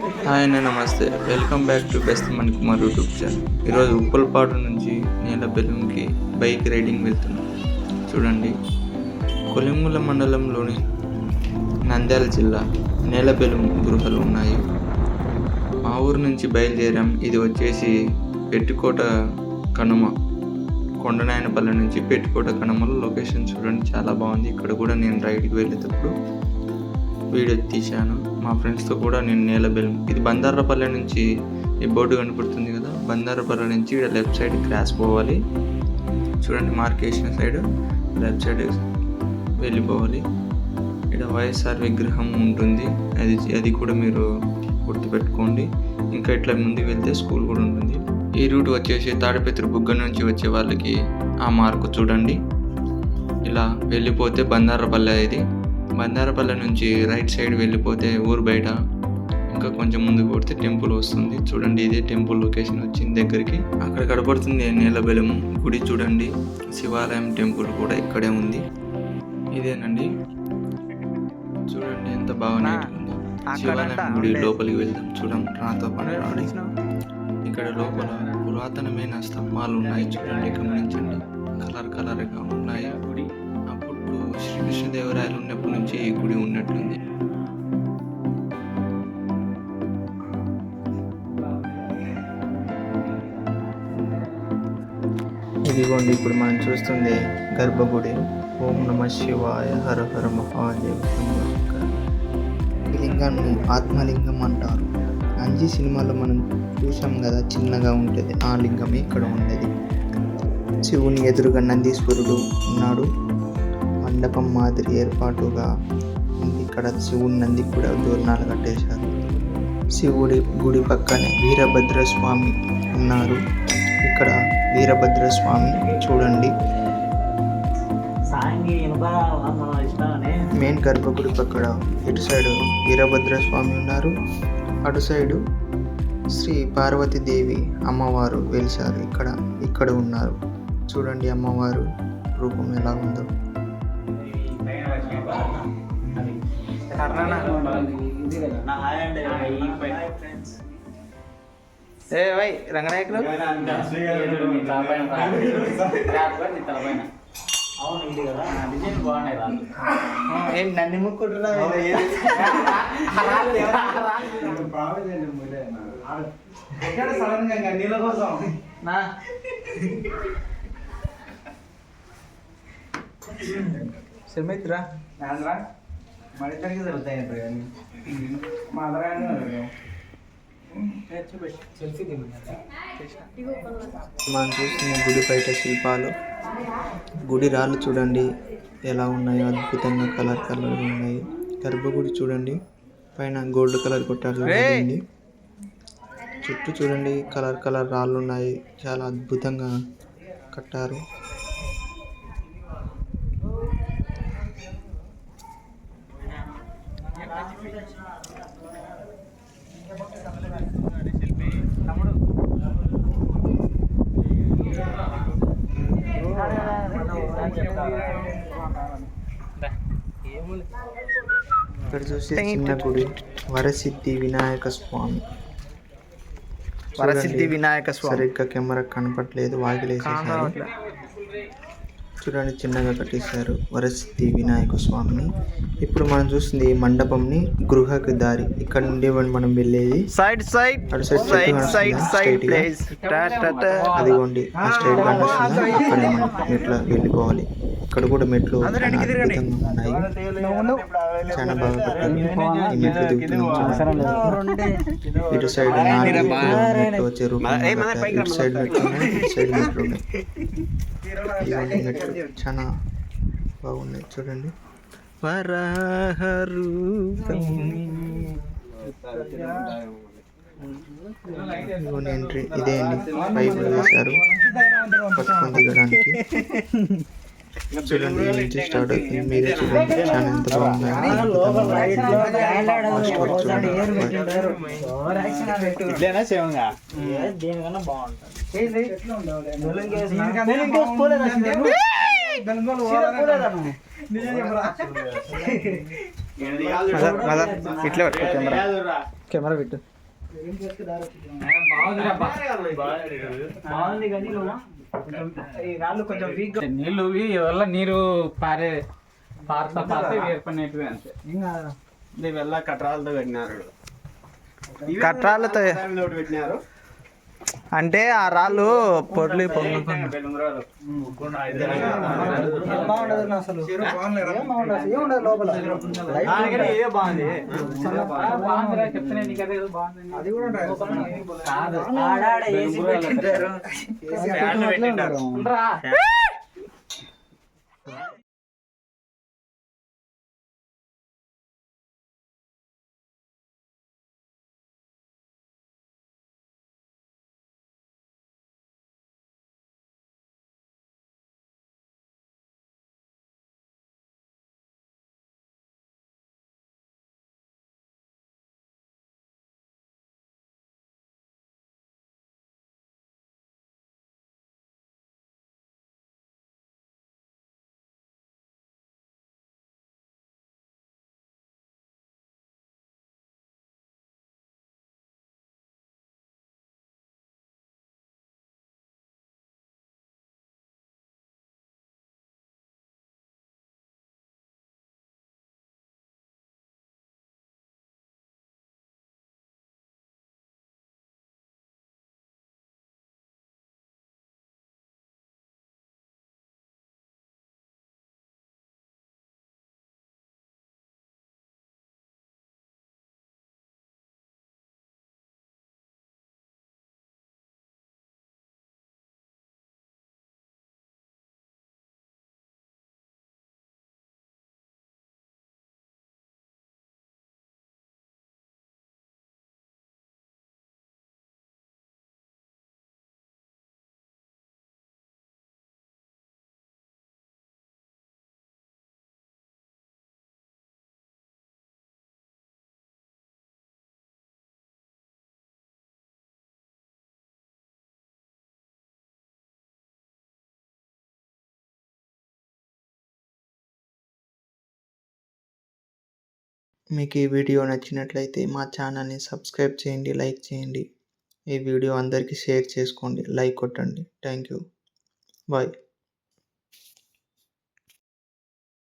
Hi అండి నమస్తే. Welcome back to best Mani Kumar YouTube channel ఈరోజు ఉప్పలపాటు నుంచి నీల బైక్ రైడింగ్ వెళ్తున్నాం. చూడండి. కొలింగుల మండలంలోని నంద్యాల జిల్లా నేలబెలుం గృహలు ఉన్నాయి. మా ఊరు నుంచి బయలుదేరాం. ఇది వచ్చేసి పెట్టుకోట కనుమ. కొండనాయనపల్లి నుంచి పెట్టుకోట కనుమలో లొకేషన్ చూడండి చాలా బాగుంది. ఇక్కడ కూడా నేను రైడ్కి వెళ్ళేటప్పుడు వీడియో తీశాను. మా ఫ్రెండ్స్తో కూడా నేను నేలబెల్లం ఇది బందారపల్లె నుంచి ఈ బోర్డు కనపడుతుంది కదా బందారపల్లె నుంచి ఇక్కడ లెఫ్ట్ సైడ్ క్రాస్ పోవాలి. చూడండి మార్కేసిన సైడ్ లెఫ్ట్ సైడ్ వెళ్ళిపోవాలి. ఇక్కడ వైఎస్ఆర్ విగ్రహం ఉంటుంది. అది అది కూడా మీరు గుర్తుపెట్టుకోండి. ఇంకా ఇట్లా ముందుకు వెళ్తే స్కూల్ కూడా ఉంటుంది. ఈ రూట్ వచ్చేసి తాడిపత్రి బుగ్గ నుంచి వచ్చే వాళ్ళకి ఆ మార్కు చూడండి. ఇలా వెళ్ళిపోతే బందారపల్లె ఇది. బందారపల్లె నుంచి రైట్ సైడ్ వెళ్ళిపోతే ఊరు బయట ఇంకా కొంచెం ముందుకు పోతే టెంపుల్ వస్తుంది. చూడండి ఇదే టెంపుల్ లొకేషన్ వచ్చింది దగ్గరికి. అక్కడ కనపడుతుంది నీలబెలము గుడి చూడండి శివాలయం టెంపుల్ కూడా ఇక్కడే ఉంది. ఇదేనండి. చూడండి ఎంత బాగా. శివాలయం గుడి లోపలికి వెళ్దాం. చూడండి నాతో పాటు రాండి. ఇక్కడ లోపల పురాతనమైన స్తంభాలు ఉన్నాయి. చూడండి గమనించండి. కలర్ కలర్గా ఉన్నాయి. అప్పుడు శ్రీకృష్ణదేవరాయలు ఉన్నప్పటి నుంచి ఈ గుడి ఉన్నట్లుంది ఇదిగోండి ఇప్పుడు మనం చూస్తుంది గర్భగుడి. ఓం నమ శివాయ హర హర మహాదేవ్ ఈ లింగాన్ని ఆత్మలింగం అంటారు. అంజీ సినిమాలో మనం చూసాం కదా చిన్నగా ఉంటుంది. ఆ లింగమే ఇక్కడ ఉండేది? శివుని ఎదురుగా నందీశ్వరుడు ఉన్నాడు. మండపం మాదిరి ఏర్పాటుగా. ఇక్కడ శివుని నంది కూడా దూరణాలు కట్టేశారు. శివుడి గుడి పక్కనే వీరభద్ర స్వామి ఉన్నారు. ఇక్కడ వీరభద్ర స్వామి చూడండి మెయిన్ గర్భగుడి పక్కన ఇటు సైడ్ వీరభద్ర స్వామి ఉన్నారు. అటు సైడు శ్రీ పార్వతీదేవి అమ్మవారు వెలిశారు. ఇక్కడ ఇక్కడ ఉన్నారు. చూడండి అమ్మవారు రూపం ఎలా ఉందో. నా హాయ్ అండి ఫ్రెండ్స్. ఏ వై రంగనాయకులు అవును ఇది కదా. డిజైన్ బాగున్నాయి మనం చూస్తున్న గుడి బయట శిల్పాలు. గుడి రాళ్ళు చూడండి ఎలా ఉన్నాయో అద్భుతంగా కలర్ కలర్ ఉన్నాయి. గర్భగుడి చూడండి పైన గోల్డ్ కలర్ కొట్టారు చూడండి. చుట్టూ చూడండి కలర్ కలర్ రాళ్ళు ఉన్నాయి. చాలా అద్భుతంగా కట్టారు. ఇక్కడ చూసే చిన్న గుడి వరసిద్ధి వినాయక స్వామి. వరసిద్ధి వినాయక స్వామి. సరిగ్గా కెమెరా కనపట్లేదు వాకిలేసేసారు. చూడండి చిన్నగా కట్టేశారు వరసిద్ధి వినాయక స్వామిని. ఇప్పుడు మనం చూస్తుంది మండపంని గృహకి దారి. ఇక్కడ నుండి మనం వెళ్ళేది సైడ్ సైడ్ అటు సైడ్ సైడ్ సైడ్ అదిగోండి ఆ స్ట్రైట్ కనిపిస్తుందా అక్కడే మనం మెట్లు వెళ్ళిపోవాలి. ఇక్కడ కూడా మెట్లు అద్భుతంగా ఉన్నాయి. చాలా బాగా కట్టారు. ఈ మెట్లు దిగుతున్నాం చూడండి. ఇటు సైడ్ మెట్లు వచ్చే రూపంలో. ఇటు సైడ్ మెట్లు ఉన్నాయి ఇటు సైడ్ మెట్లు ఉన్నాయి. ఇవన్నీ మెట్లు చాలా బాగున్నాయి చూడండి. వరాహ రూపం ఇదిగోండి ఎంట్రీ ఇదే అండి. పైపు వేశారు. పట్టుకొని దిగడానికి చూడండి నుంచి స్టార్ట్ అవుతుంది. మీరే చూడండి. చాలా ఎంత బాగున్నాయి ఇట్లా పట్టుకో కెమెరా. కెమెరా పెట్టు. నీళ్ళు వల్ల నీరు పారే పారుతా పారితే ఏర్పడినట్టువే అంతే. ఇవల్ల కట్టరాలతో కట్టినారు. కట్రాలతో పెట్టినారు. అంటే ఆ రాళ్ళు పొర్లి పొంగు మీకు ఈ వీడియో నచ్చినట్లయితే మా ఛానల్ని సబ్స్క్రైబ్ చేయండి లైక్ చేయండి. ఈ వీడియో అందరికీ షేర్ చేసుకోండి లైక్ కొట్టండి. Thank you. బాయ్.